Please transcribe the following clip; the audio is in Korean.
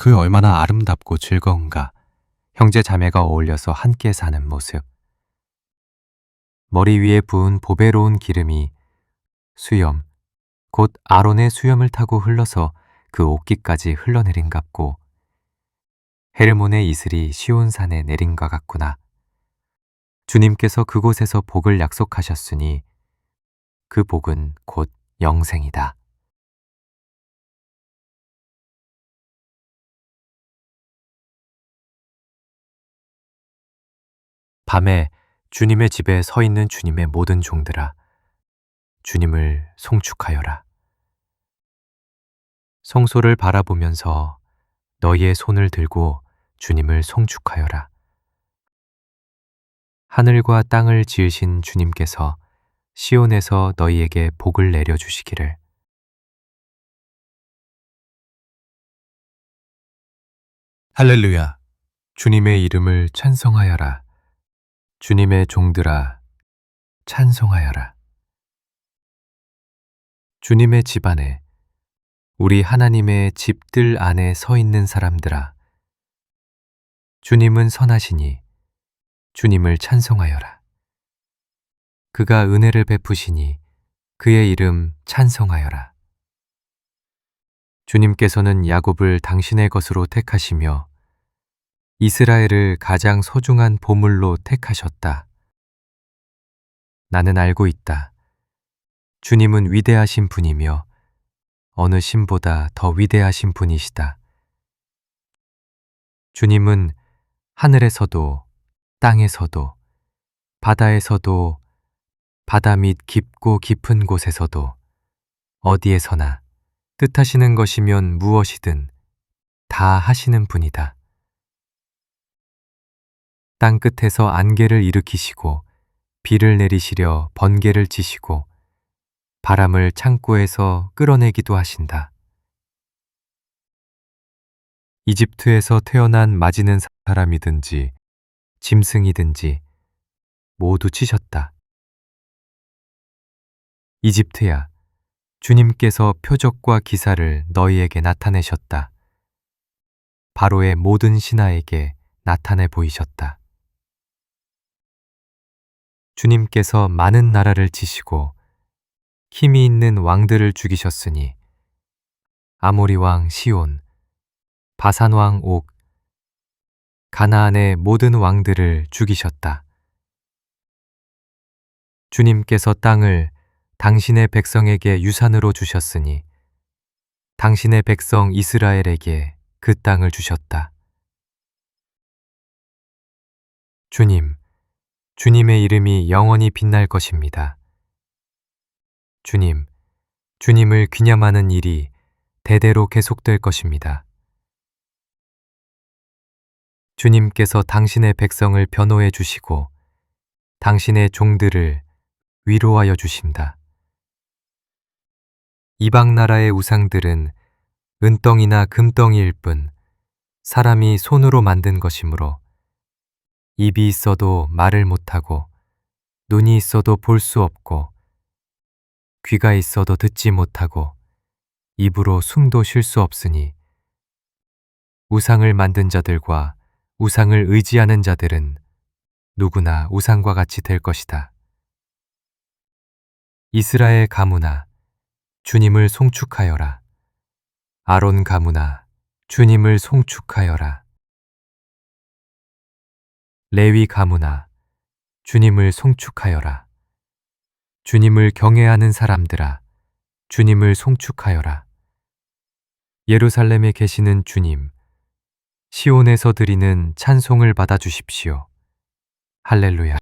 그 얼마나 아름답고 즐거운가. 형제 자매가 어울려서 함께 사는 모습. 머리 위에 부은 보배로운 기름이 수염, 곧 아론의 수염을 타고 흘러서 그 옷깃까지 흘러내린갑고 헤르몬의 이슬이 시온산에 내린과 같구나. 주님께서 그곳에서 복을 약속하셨으니 그 복은 곧 영생이다. 밤에 주님의 집에 서 있는 주님의 모든 종들아, 주님을 송축하여라. 성소를 바라보면서 너희의 손을 들고 주님을 송축하여라. 하늘과 땅을 지으신 주님께서 시온에서 너희에게 복을 내려주시기를. 할렐루야. 주님의 이름을 찬송하여라. 주님의 종들아, 찬송하여라. 주님의 집 안에, 우리 하나님의 집들 안에 서 있는 사람들아, 주님은 선하시니 주님을 찬송하여라. 그가 은혜를 베푸시니 그의 이름 찬송하여라. 주님께서는 야곱을 당신의 것으로 택하시며 이스라엘을 가장 소중한 보물로 택하셨다. 나는 알고 있다. 주님은 위대하신 분이며 어느 신보다 더 위대하신 분이시다. 주님은 하늘에서도 땅에서도 바다에서도 바다 밑 깊고 깊은 곳에서도 어디에서나 뜻하시는 것이면 무엇이든 다 하시는 분이다. 땅 끝에서 안개를 일으키시고 비를 내리시려 번개를 치시고 바람을 창고에서 끌어내기도 하신다. 이집트에서 태어난 맞이는 사람이든지 짐승이든지 모두 치셨다. 이집트야, 주님께서 표적과 기사를 너희에게 나타내셨다. 바로의 모든 신하에게 나타내 보이셨다. 주님께서 많은 나라를 치시고 힘이 있는 왕들을 죽이셨으니 아모리 왕 시온, 바산 왕 옥, 가나안의 모든 왕들을 죽이셨다. 주님께서 땅을 당신의 백성에게 유산으로 주셨으니 당신의 백성 이스라엘에게 그 땅을 주셨다. 주님, 주님의 이름이 영원히 빛날 것입니다. 주님, 주님을 귀념하는 일이 대대로 계속될 것입니다. 주님께서 당신의 백성을 변호해 주시고 당신의 종들을 위로하여 주신다. 이방 나라의 우상들은 은덩이나 금덩이일 뿐 사람이 손으로 만든 것이므로 입이 있어도 말을 못하고 눈이 있어도 볼 수 없고 귀가 있어도 듣지 못하고 입으로 숨도 쉴 수 없으니 우상을 만든 자들과 우상을 의지하는 자들은 누구나 우상과 같이 될 것이다. 이스라엘 가문아, 주님을 송축하여라. 아론 가문아, 주님을 송축하여라. 레위 가문아, 주님을 송축하여라. 주님을 경외하는 사람들아, 주님을 송축하여라. 예루살렘에 계시는 주님, 시온에서 드리는 찬송을 받아 주십시오. 할렐루야.